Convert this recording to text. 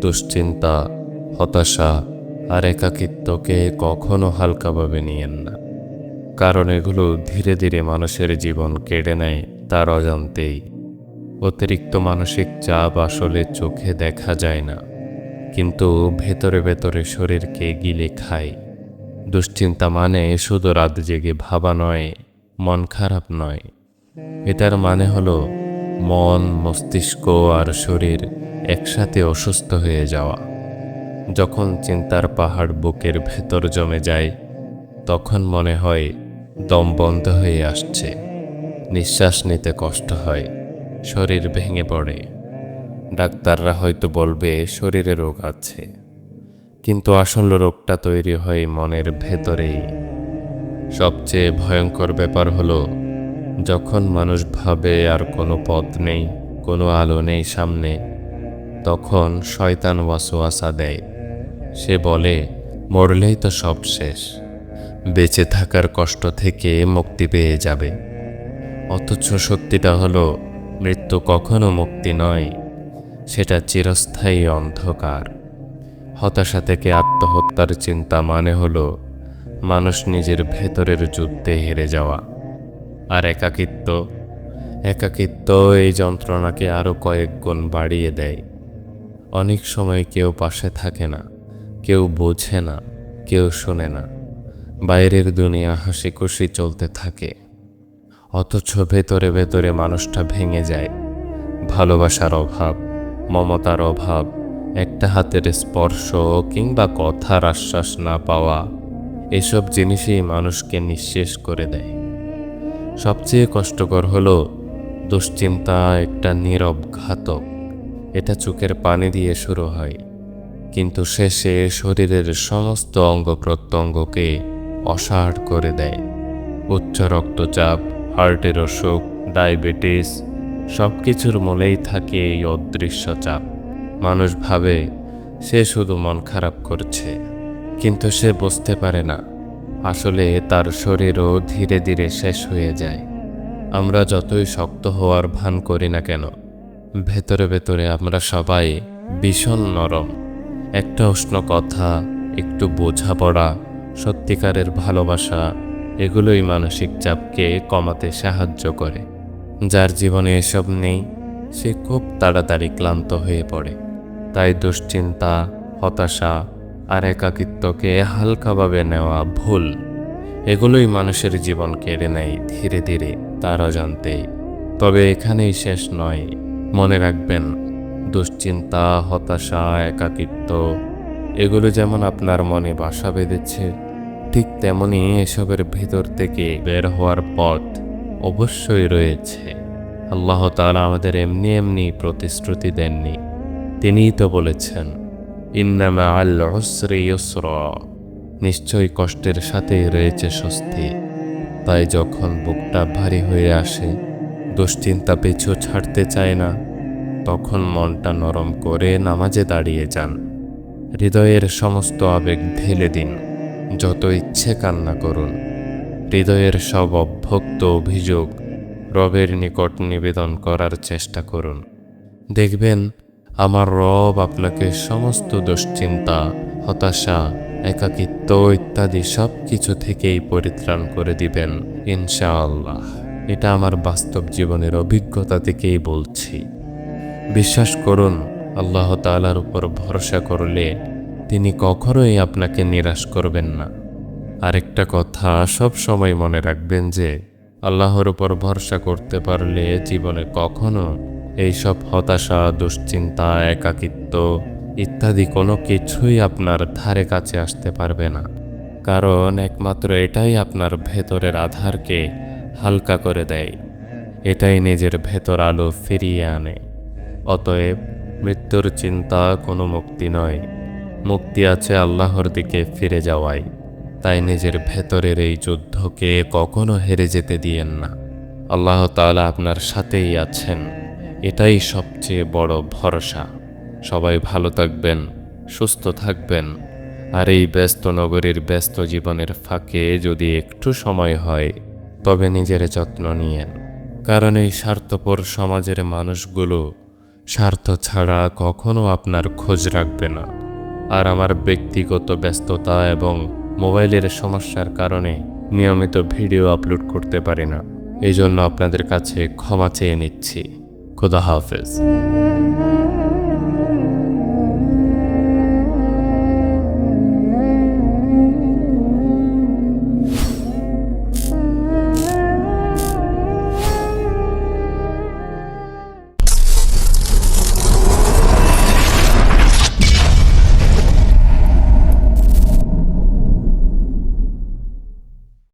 দুশ্চিন্তা, হতাশা আর একাকিত্বকে কখনো হালকাভাবে নিয়েন না। কারণ এগুলো ধীরে ধীরে মানুষের জীবন কেড়ে নেয় তার অজান্তেই। অতিরিক্ত মানসিক চাপ আসলে চোখে দেখা যায় না। কিন্তু ভেতরে ভেতরে শরীরকে গিলে খায়। দুশ্চিন্তা মানে শুধু রাত জেগে ভাবা নয়, মন খারাপ নয়। এটার মানে হলো মন, মস্তিষ্ক আর শরীর একসাথে অসুস্থ হয়ে যাওয়া। যখন চিন্তার পাহাড় বুকের ভেতর জমে যায়, তখন মনে হয় দম বন্ধ হয়ে আসছে। নিঃশ্বাস নিতে কষ্ট হয়, শরীর ভেঙে পড়ে। ডাক্তাররা হয়তো বলবে, শরীরে রোগ আছে। কিন্তু আসল রোগটা তৈরি হয় মনের ভেতরেই। সবচেয়ে ভয়ঙ্কর ব্যাপার হলো, যখন মানুষ ভাবে আর কোনো পথ নেই, কোনো আলো নেই সামনে তখন শয়তান ওয়াসোয়াসা দেয়। সে বলে, মরলেই তো সব শেষ। বেঁচে থাকার কষ্ট থেকে মুক্তি পেয়ে যাবে। অথচ সত্যিটা হলো, মৃত্যু কখনো মুক্তি নয়। সেটা চিরস্থায়ী অন্ধকার। হতাশা থেকে আত্মহত্যার চিন্তা মানে হলো, মানুষ নিজের ভেতরের যুদ্ধে হেরে যাওয়া। আর একাকিত্ব একাকিত্ব এই যন্ত্রণাকে আরও কয়েক গুণ বাড়িয়ে দেয়। অনেক সময় কেউ পাশে থাকে না, কেউ বোঝে না, কেউ শোনে না। বাইরের দুনিয়া হাসি খুশি চলতে থাকে। অথচ ভেতরে ভেতরে মানুষটা ভেঙে যায়। ভালোবাসার অভাব, মমতার অভাব, একটা হাতের স্পর্শ কিংবা কথার আশ্বাস না পাওয়া, এসব জিনিসই মানুষকে নিঃশেষ করে দেয়। সবচেয়ে কষ্টকর হলো দুশ্চিন্তা একটা নীরব ঘাতক। এটা চোখের পানি দিয়ে শুরু হয়। কিন্তু শেষে শরীরের সমস্ত অঙ্গ প্রত্যঙ্গকে অসাড় করে দেয়। উচ্চ রক্তচাপ, হার্টের অসুখ, ডায়াবেটিস সব কিছুর মূলেই থাকে এই অদৃশ্য চাপ। মানুষ ভাবে, সে শুধু মন খারাপ করছে। কিন্তু সে বুঝতে পারে না, আসলে তার শরীরও ধীরে ধীরে শেষ হয়ে যায়। আমরা যতই শক্ত হওয়ার ভান করি না কেন ভেতরে ভেতরে আমরা সবাই ভীষণ নরম। একটা উষ্ণ কথা, একটু বোঝাপড়া, সত্যিকারের ভালোবাসা, এগুলোই মানসিক চাপকে কমাতে সাহায্য করে। যার জীবনে এসব নেই, সে খুব তাড়াতাড়ি ক্লান্ত হয়ে পড়ে। তাই দুশ্চিন্তা, হতাশা আর একাকিত্বকে হালকাভাবে নেওয়া ভুল। এগুলোই মানুষের জীবন কেড়ে নেয় ধীরে ধীরে, তার অজান্তেই তবে এখানেই শেষ নয়। মনে রাখবেন, দুশ্চিন্তা, হতাশা, একাকিত্ব, এগুলো যেমন আপনার মনে বাসা বেঁধেছে, ঠিক তেমনি এসবের ভিতর থেকে বের হওয়ার পথ অবশ্যই রয়েছে। আল্লাহ তাআলা আমাদের এমনি এমনি প্রতিশ্রুতি দেননি। তিনিই তো বলেছেন, ইন্নামা আল ইউসরা। নিশ্চয়ই কষ্টের সাথেই রয়েছে স্বস্তি। তাই যখন বুকটা ভারী হয়ে আসে দুশ্চিন্তা পিছু ছাড়তে চায় না। তখন মনটা নরম করে নামাজে দাঁড়িয়ে যান। হৃদয়ের সমস্ত আবেগ ঢেলে দিন। যত ইচ্ছে কান্না করুন। হৃদয়ের সব অভ্যক্ত অভিযোগ রবের নিকট নিবেদন করার চেষ্টা করুন। দেখবেন, আমার রব আপনাকে সমস্ত দুশ্চিন্তা, হতাশা, একাকিত্ব ইত্যাদি সব কিছু থেকেই পরিত্রাণ করে দিবেন, ইনশাআল্লাহ। এটা আমার বাস্তব জীবনের অভিজ্ঞতা থেকেই বলছি। বিশ্বাস করুন, আল্লাহ তালার উপর ভরসা করলে তিনি কখনোই আপনাকে নিরাশ করবেন না। আরেকটা কথা, সব সময় মনে রাখবেন যে, আল্লাহর উপর ভরসা করতে পারলে জীবনে কখনো এইসব হতাশা, দুশ্চিন্তা, একাকিত্ব ইত্যাদি কোনো কিছুই আপনার ধারে কাছে আসতে পারবে না। কারণ একমাত্র এটাই আপনার ভেতরের আধারকে হালকা করে দেয়। এটাই নিজের ভেতর আলো ফিরিয়ে আনে। অতএব মৃত্যুর চিন্তা কোনো মুক্তি নয়। মুক্তি আছে আল্লাহর দিকে ফিরে যাওয়াই তাই নিজের ভেতরের এই যুদ্ধকে কখনো হেরে যেতে দিয়েন না। আল্লাহ তাআলা আপনার সাথেই আছেন। এটাই সবচেয়ে বড় ভরসা। সবাই ভালো থাকবেন, সুস্থ থাকবেন। আর এই ব্যস্ত নগরীর ব্যস্ত জীবনের ফাঁকে যদি একটু সময় হয় তবে নিজের যত্ন নিয়েন কারণ এই স্বার্থপর সমাজের মানুষগুলো স্বার্থ ছাড়া কখনো আপনার খোঁজ রাখবে না। আর আমার ব্যক্তিগত ব্যস্ততা এবং মোবাইলের সমস্যার কারণে নিয়মিত ভিডিও আপলোড করতে পারি না। এই জন্য আপনাদের কাছে ক্ষমা চেয়ে নিচ্ছি। খোদা হাফেজ।